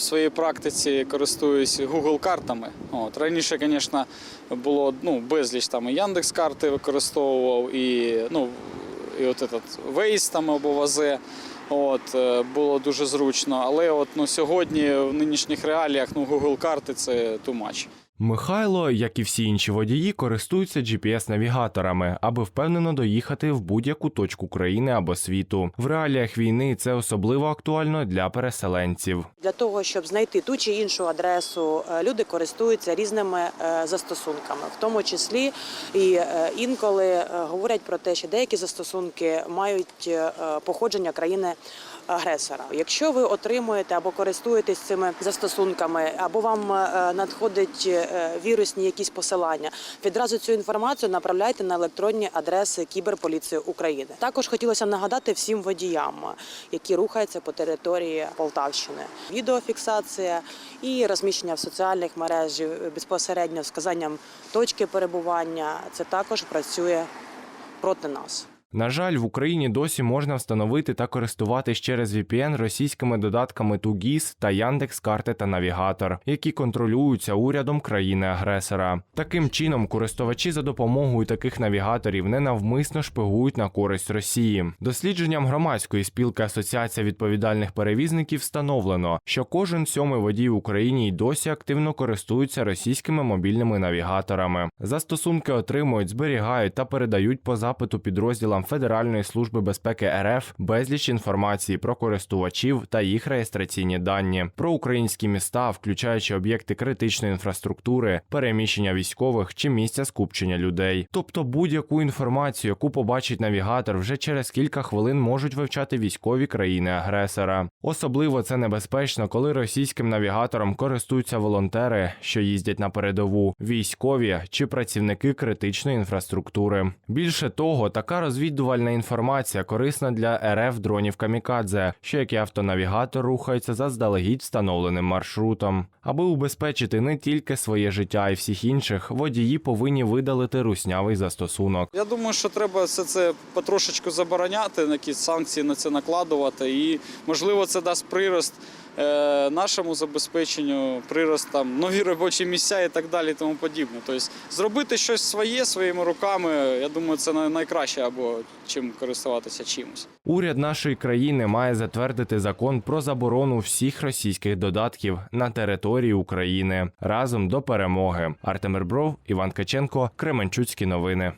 своїй практиці користуюсь Google картами. От раніше, звісно, було ну безліч там і Яндекс карти використовував, і ну і от этот Waze там або Вазе. От е, було дуже зручно. Але от ну сьогодні в нинішніх реаліях ну Google карти це much. Михайло, як і всі інші водії, користуються GPS-навігаторами, аби впевнено доїхати в будь-яку точку країни або світу. В реаліях війни це особливо актуально для переселенців. Для того щоб знайти ту чи іншу адресу, е, люди користуються різними е, застосунками, в тому числі і е, інколи говорять про те, що деякі застосунки мають походження країни. Агресора, якщо ви отримуєте або користуєтесь цими застосунками, або вам надходить вірусні якісь посилання, відразу цю інформацію направляйте на електронні адреси Кіберполіції України. Також хотілося нагадати всім водіям, які рухаються по території Полтавщини. Відеофіксація і розміщення в соціальних мережах безпосередньо з вказанням точки перебування. Це також працює проти нас. На жаль, в Україні досі можна встановити та користуватись через VPN російськими додатками Тугіс та Яндекс.Карти та Навігатор, які контролюються урядом країни-агресора. Таким чином, користувачі за допомогою таких навігаторів ненавмисно шпигують на користь Росії. Дослідженням громадської спілки Асоціація відповідальних перевізників встановлено, що кожен сьомий водій в Україні й досі активно користується російськими мобільними навігаторами. Застосунки отримують, зберігають та передають по запиту підрозділам Федеральної служби безпеки РФ безліч інформації про користувачів та їх реєстраційні дані, про українські міста, включаючи об'єкти критичної інфраструктури, переміщення військових чи місця скупчення людей. Тобто будь-яку інформацію, яку побачить навігатор, вже через кілька хвилин можуть вивчати військові країни-агресора. Особливо це небезпечно, коли російським навігатором користуються волонтери, що їздять на передову, військові чи працівники критичної інфраструктури. Більше того, така розвідувальна інформація корисна для РФ дронів камікадзе, що як і автонавігатор рухаються заздалегідь встановленим маршрутом. Аби убезпечити не тільки своє життя, а й всіх інших, водії повинні видалити руснявий застосунок. Я думаю, що треба все це потрошечку забороняти, якісь санкції на це накладувати, і можливо це дасть прирост нашому забезпеченню, прирост там нові робочі місця і так далі, тому подібне. Тобто зробити щось своє своїми руками, я думаю, це най- найкраще або чим користуватися чимось. Уряд нашої країни має затвердити закон про заборону всіх російських додатків на території України разом до перемоги. Артем Ребров, Іван Каченко, Кременчуцькі новини.